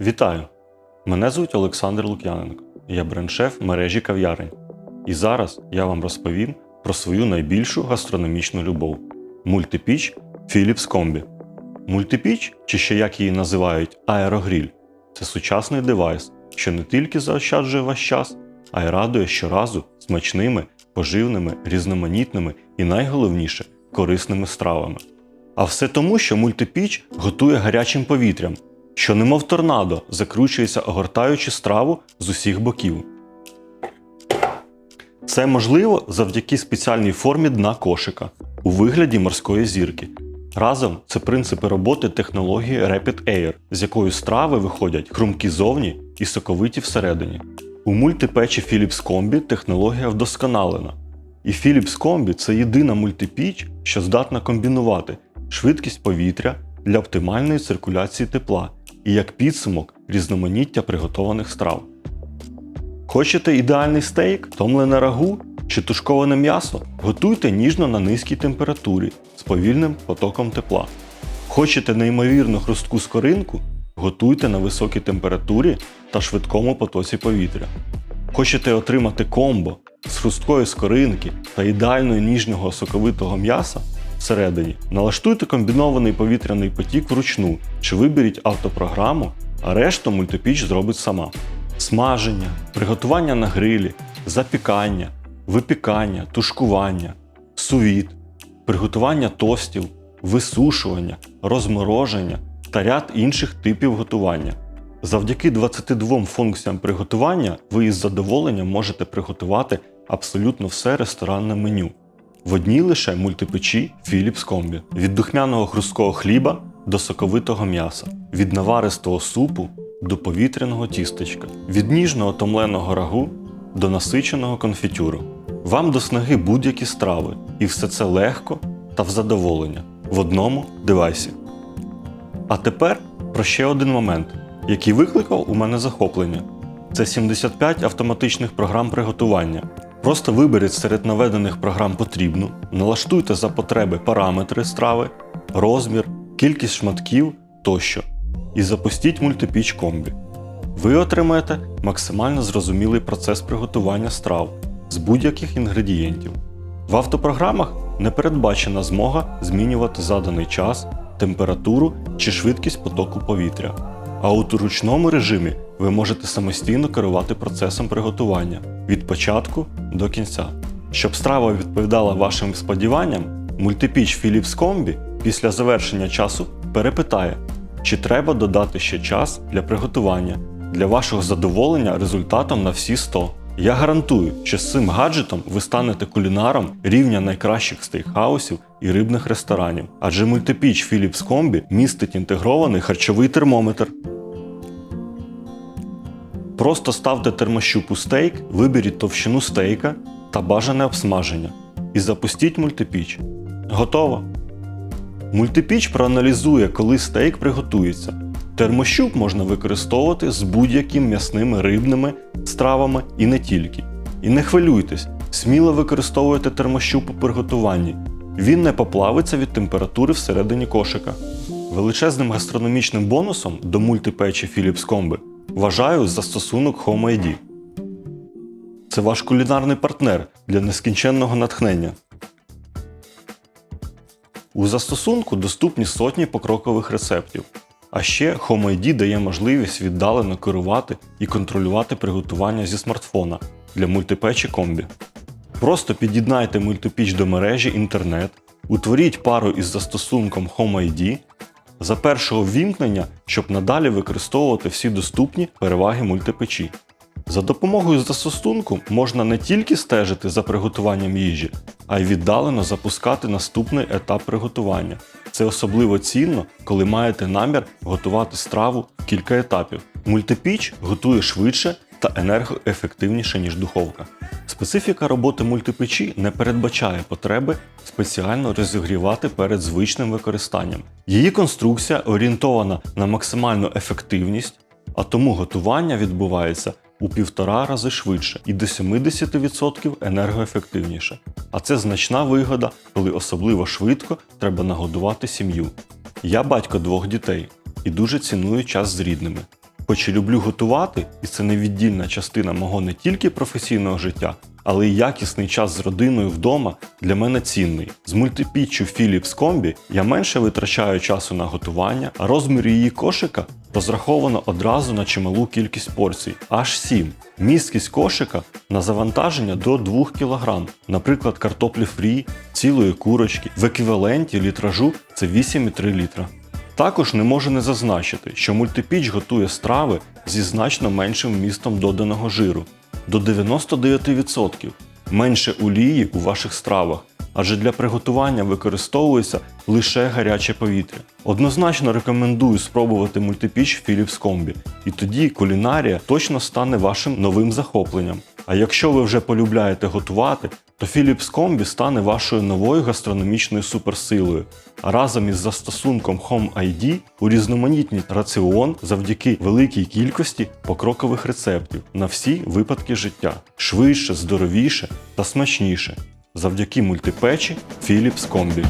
Вітаю! Мене звуть Олександр Лук'яненко. Я бренд-шеф мережі кав'ярень. І зараз я вам розповім про свою найбільшу гастрономічну любов мультипіч Philips Combi. Мультипіч, чи ще як її називають аерогріль, це сучасний девайс, що не тільки заощаджує ваш час, а й радує щоразу смачними, поживними, різноманітними і найголовніше корисними стравами. А все тому, що мультипіч готує гарячим повітрям, що немов торнадо закручується, огортаючи страву з усіх боків. Це можливо завдяки спеціальній формі дна кошика у вигляді морської зірки. Разом це принципи роботи технології Rapid Air, з якою страви виходять хрумкі зовні і соковиті всередині. У мультипечі Philips Combi технологія вдосконалена. І Philips Combi це єдина мультипіч, що здатна комбінувати швидкість повітря для оптимальної циркуляції тепла і як підсумок різноманіття приготованих страв. Хочете ідеальний стейк, томлене рагу чи тушковане м'ясо? Готуйте ніжно на низькій температурі з повільним потоком тепла. Хочете неймовірно хрустку скоринку? Готуйте на високій температурі та швидкому потоці повітря. Хочете отримати комбо з хрусткої скоринки та ідеально ніжного соковитого м'яса всередині? Налаштуйте комбінований повітряний потік вручну чи виберіть автопрограму, а решту мультипіч зробить сама. Смаження, приготування на грилі, запікання, випікання, тушкування, сувіт, приготування тостів, висушування, розмороження та ряд інших типів готування. Завдяки 22 функціям приготування ви із задоволенням можете приготувати абсолютно все ресторанне меню в одній лише мультипечі Philips Combi. від духмяного хрусткого хліба до соковитого м'яса, від наваристого супу до повітряного тістечка, від ніжного томленого рагу до насиченого конфітюру. Вам до снаги будь-які страви, і все це легко та в задоволення в одному девайсі. А тепер про ще один момент, який викликав у мене захоплення. Це 75 автоматичних програм приготування. Просто виберіть серед наведених програм потрібну, налаштуйте за потреби параметри страви, розмір, кількість шматків тощо і запустіть мультипіч комбі. Ви отримаєте максимально зрозумілий процес приготування страв з будь-яких інгредієнтів. В автопрограмах не передбачена змога змінювати заданий час, температуру чи швидкість потоку повітря. А от у ручному режимі ви можете самостійно керувати процесом приготування від початку до кінця. Щоб страва відповідала вашим сподіванням, мультипіч Philips Combi після завершення часу перепитає, чи треба додати ще час для приготування для вашого задоволення результатом на всі 100. Я гарантую, що з цим гаджетом ви станете кулінаром рівня найкращих стейкхаусів і рибних ресторанів, адже мультипіч Philips Combi містить інтегрований харчовий термометр. Просто ставте термощуп у стейк, виберіть товщину стейка та бажане обсмаження і запустіть мультипіч. Готово! Мультипіч проаналізує, коли стейк приготується. Термощуп можна використовувати з будь-якими м'ясними рибними стравами і не тільки. І не хвилюйтесь, сміло використовуйте термощуп у приготуванні. Він не поплавиться від температури всередині кошика. Величезним гастрономічним бонусом до мультипечі Philips Combi вважаю застосунок Home ID. Це ваш кулінарний партнер для нескінченного натхнення. У застосунку доступні сотні покрокових рецептів. А ще Home ID дає можливість віддалено керувати і контролювати приготування зі смартфона для мультипечі комбі. Просто під'єднайте мультипіч до мережі інтернет, утворіть пару із застосунком Home ID за першого ввімкнення, щоб надалі використовувати всі доступні переваги мультипечі. За допомогою застосунку можна не тільки стежити за приготуванням їжі, а й віддалено запускати наступний етап приготування. Це особливо цінно, коли маєте намір готувати страву в кілька етапів. Мультипіч готує швидше та енергоефективніше, ніж духовка. Специфіка роботи мультипечі не передбачає потреби спеціально розігрівати перед звичним використанням. Її конструкція орієнтована на максимальну ефективність, а тому готування відбувається у півтора рази швидше і до 70% енергоефективніше. А це значна вигода, коли особливо швидко треба нагодувати сім'ю. Я батько двох дітей і дуже ціную час з рідними. Хоч і люблю готувати, і це невіддільна частина мого не тільки професійного життя, але й якісний час з родиною вдома для мене цінний. З мультипіччю Philips Combi я менше витрачаю часу на готування, а розмір її кошика розраховано одразу на чималу кількість порцій аж 7. Місткість кошика на завантаження до 2 кг, наприклад, картоплі фрі, цілої курочки, в еквіваленті літражу це 8,3 літра. Також не можу не зазначити, що мультипіч готує страви зі значно меншим вмістом доданого жиру до 99%, менше олії у ваших стравах, адже для приготування використовується лише гаряче повітря. Однозначно рекомендую спробувати мультипіч Philips Combi, і тоді кулінарія точно стане вашим новим захопленням. А якщо ви вже полюбляєте готувати, то Philips Combi стане вашою новою гастрономічною суперсилою. А разом із застосунком Home ID урізноманітніть раціон завдяки великій кількості покрокових рецептів на всі випадки життя швидше, здоровіше та смачніше завдяки мультипечі Philips Combi.